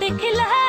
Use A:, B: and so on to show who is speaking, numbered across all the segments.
A: দেখলা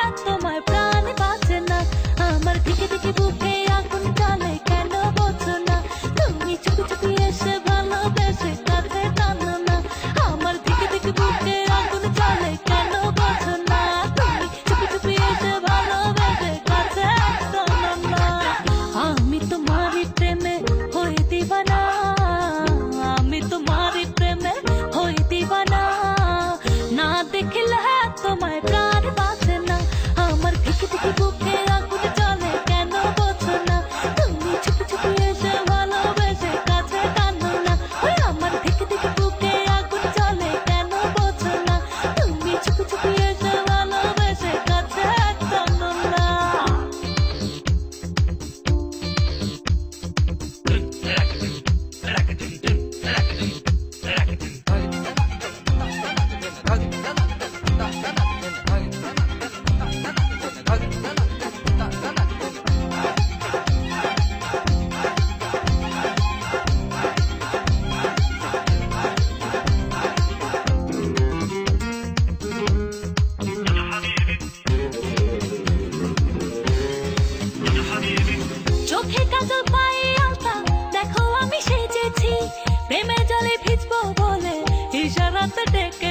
A: চোখে কাজল পায়ে আলতা। দেখো আমি সেজেছি। প্রেমে জলে ভিজবো বলে ইশারাতে
B: ডেকে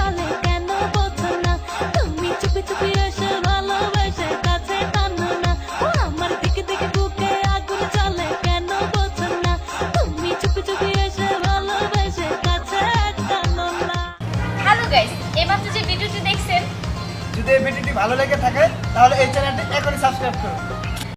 C: যদি এই ভিডিওটি ভালো লেগে থাকে তাহলে এই চ্যানেলটি এখনই সাবস্ক্রাইব করুন।